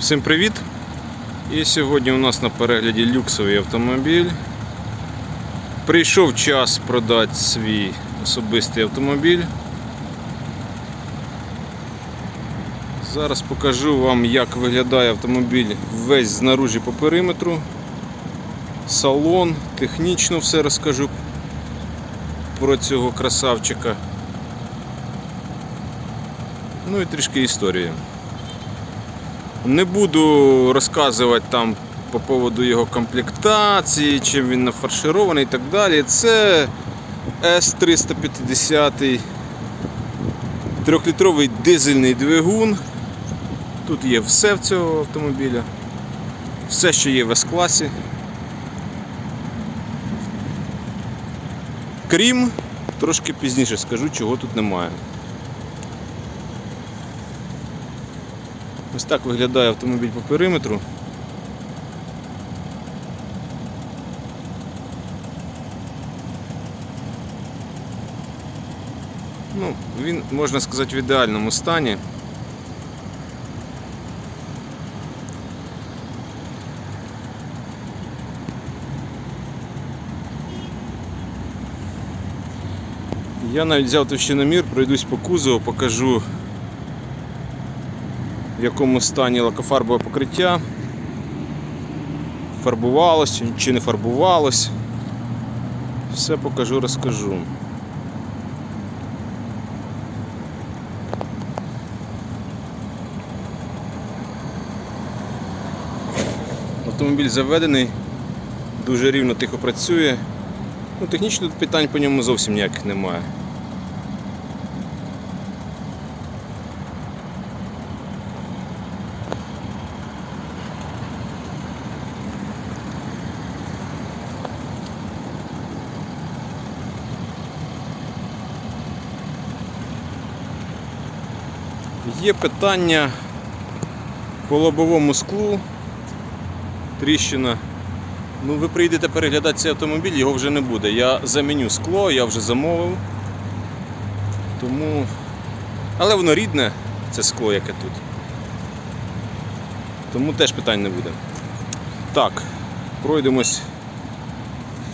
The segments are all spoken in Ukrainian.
Всім привіт! І сьогодні у нас на перегляді люксовий автомобіль. Прийшов час продати свій особистий автомобіль. Зараз покажу вам, як виглядає автомобіль весь знаружі по периметру. Салон, технічно все розкажу про цього красавчика. Ну і трішки історії. Не буду розказувати там по поводу його комплектації, чим він нафарширований і так далі. Це С350 трьохлітровий дизельний двигун. Тут є все в цього автомобіля. Все, що є в С-класі. Крім, трошки пізніше скажу, чого тут немає. Ось так виглядає автомобіль по периметру. Ну, він, можна сказати, в ідеальному стані. Я навіть взяв товщиномір, пройдусь по кузову, покажу в якому стані лакофарбове покриття. Фарбувалось чи не фарбувалось. Все покажу, розкажу. Автомобіль заведений, дуже рівно тихо працює. Ну, Технічно питань по ньому зовсім ніяких немає. Є питання по лобовому склу. Тріщина. Ну, ви прийдете переглядати цей автомобіль, його вже не буде. Я заміню скло, я вже замовив. Тому. Але воно рідне, це скло, яке тут. Тому теж питань не буде. Так, пройдемось,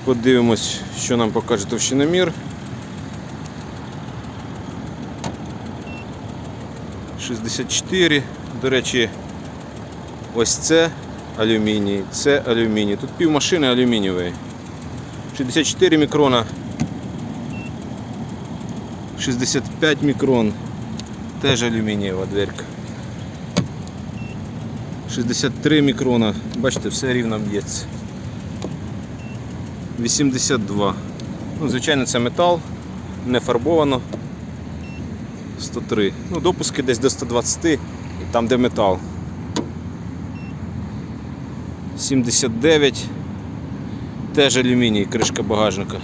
подивимось, що нам покаже товщиномір. 64. До речі, ось це алюміній, це алюміній. Тут пів машини алюмінієвої. 64 мікрона. 65 мікрон. Теж алюмінієва дверка. 63 мікрона. Бачите, все рівно б'ється. 82. Ну, Звичайно, це метал, не фарбовано. 103. Ну, допуски десь до 120, там де метал. 79. Теж алюміній, кришка багажника.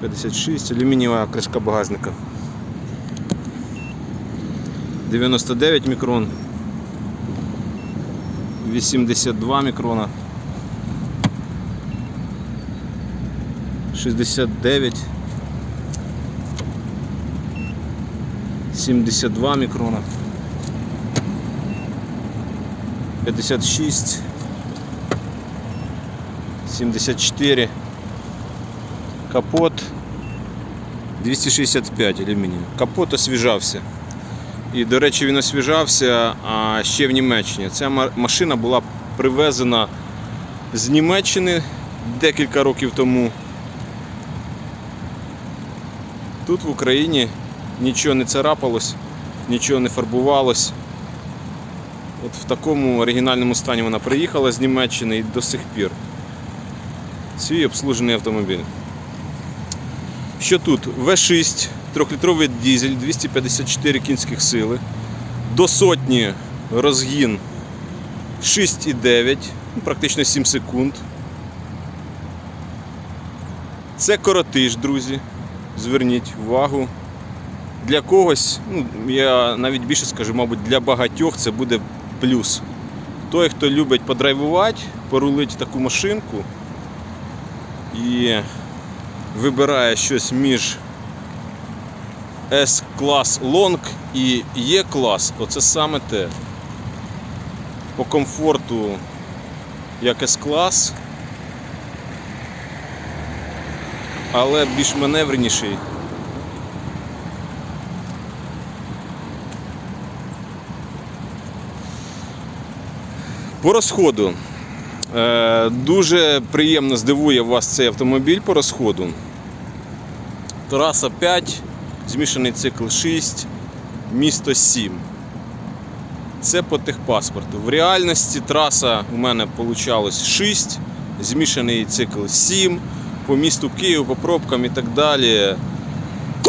П'ятдесят шість, алюмінієва кришка багажника. 99 мікрон. 82 мікрона. 69 72 мікрона 56 74 капот 265 алюмінію. Капот освіжався. І, до речі, він освіжався а, ще в Німеччині. Ця машина була привезена з Німеччини декілька років тому. Тут в Україні нічого не царапалось, нічого не фарбувалось. От в такому оригінальному стані вона приїхала з Німеччини і до сих пір. Свій обслужений автомобіль. Що тут? В6, 3-літровий дизель, 254 кінських сили. До сотні розгін 6,9, ну, практично 7 секунд. Це коротиш, друзі. Зверніть увагу. Для когось, ну, я навіть більше скажу, мабуть, для багатьох це буде плюс. Той, хто любить подрайвувати, порулити таку машинку і вибирає щось між S-клас Long і E-клас оце саме те. По комфорту як S-клас, але більш маневреніший. По розходу. Е, Дуже приємно здивує вас цей автомобіль по розходу. Траса 5, змішаний цикл 6, місто 7. Це по техпаспорту. В реальності траса у мене получалось 6, змішаний цикл 7, по місту Київ, по пробкам і так далі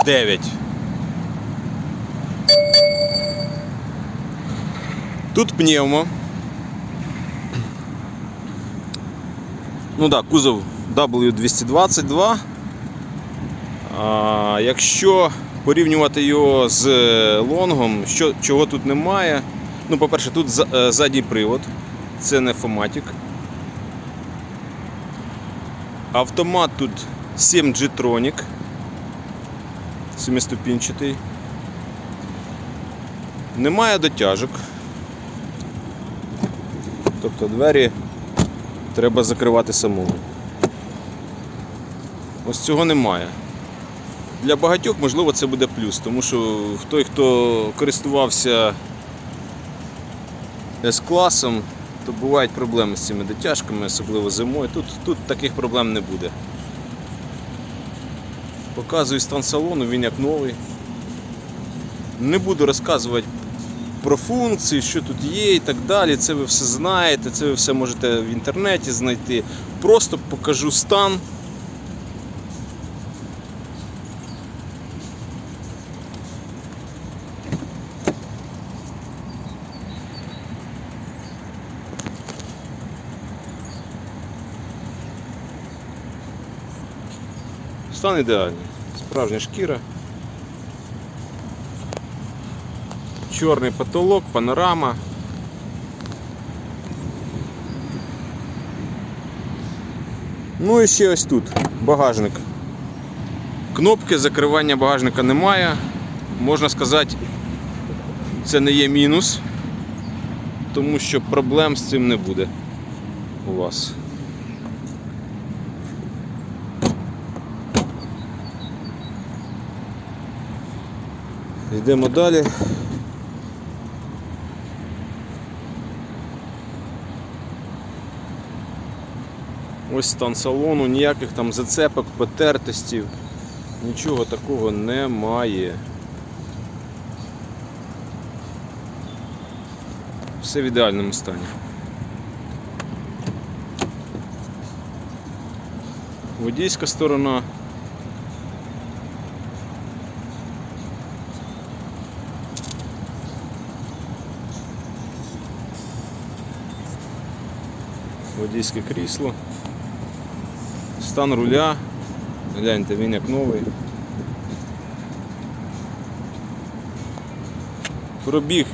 9. Тут пневмо. Ну так, да, кузов W222. А, якщо порівнювати його з лонгом, що, чого тут немає. Ну, по-перше, тут е, задній привод, це не Фоматік. Автомат тут 7G Tronic, семиступінчатий. Немає дотяжок. Тобто двері треба закривати самому. Ось цього немає. Для багатьох, можливо, це буде плюс, тому що той, хто користувався С-класом, то бувають проблеми з цими дотяжками, особливо зимою. Тут, тут таких проблем не буде. Показую стан салону, він як новий. Не буду розказувати про функції, що тут є і так далі. Це ви все знаєте, це ви все можете в інтернеті знайти. Просто покажу стан. Стан ідеальний. Справжня шкіра. Чорний потолок, панорама. Ну і ще ось тут багажник. Кнопки закривання багажника немає. Можна сказати, це не є мінус, тому що проблем з цим не буде у вас. Йдемо далі. Ось стан салону, ніяких там зацепок, потертостів, нічого такого немає. Все в ідеальному стані. Водійська сторона. Водійське крісло. Стан руля. Гляньте, він як новий. Пробіг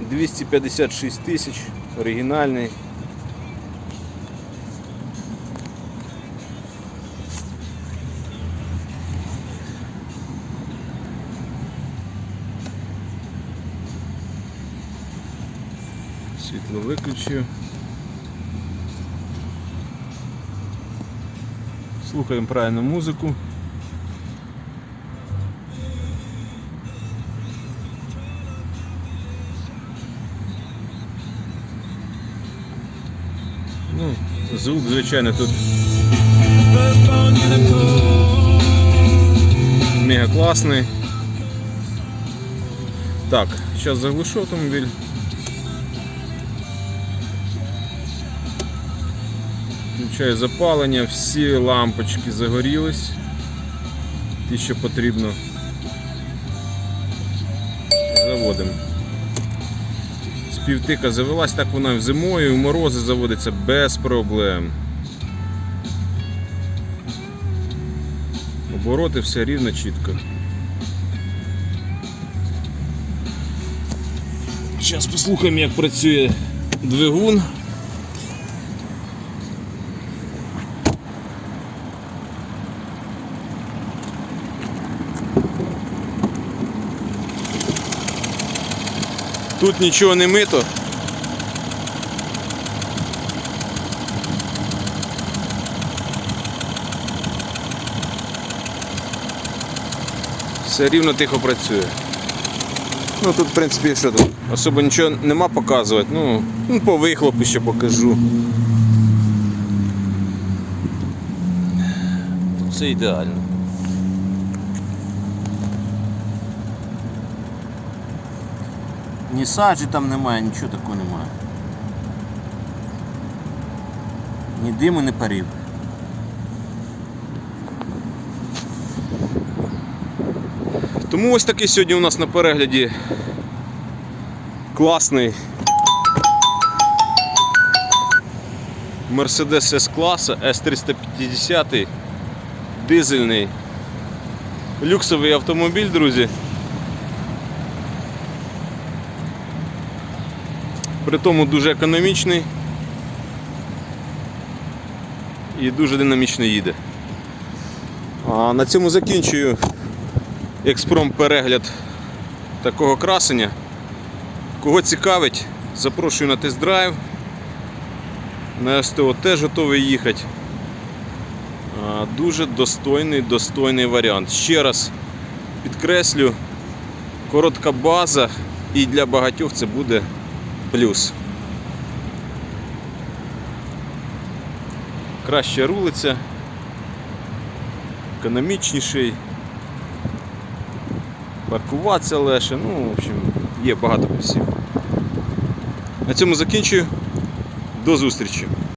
256 тисяч, оригінальний. Світло виключив. Слухаємо правильну музику. Ну, звук, звичайно, тут мега класний. Так, зараз заглушу автомобіль. Включаю запалення, всі лампочки загорілись. Ті, що потрібно. Заводимо. Співтика завелась, так вона в зимою, в морози заводиться без проблем. Обороти все рівно чітко. Зараз послухаємо, як працює двигун. Тут нічого не мито. Все рівно тихо працює. Ну тут, в принципі, що тут? Особо нічого нема показувати. Ну, ну по вихлопу ще покажу. Тут все ідеально. Ні саджі там немає, нічого такого немає. Ні диму, ні парів. Тому ось такий сьогодні у нас на перегляді класний Mercedes S класа S350 дизельний люксовий автомобіль, друзі. При тому дуже економічний і дуже динамічно їде. А на цьому закінчую експром перегляд такого красення. Кого цікавить, запрошую на тест-драйв. На СТО теж готовий їхати. Дуже достойний, достойний варіант. Ще раз підкреслю, коротка база і для багатьох це буде плюс. Краще рулиться, економічніший, паркуватися легше, ну, в общем, є багато плюсів. На цьому закінчую. До зустрічі!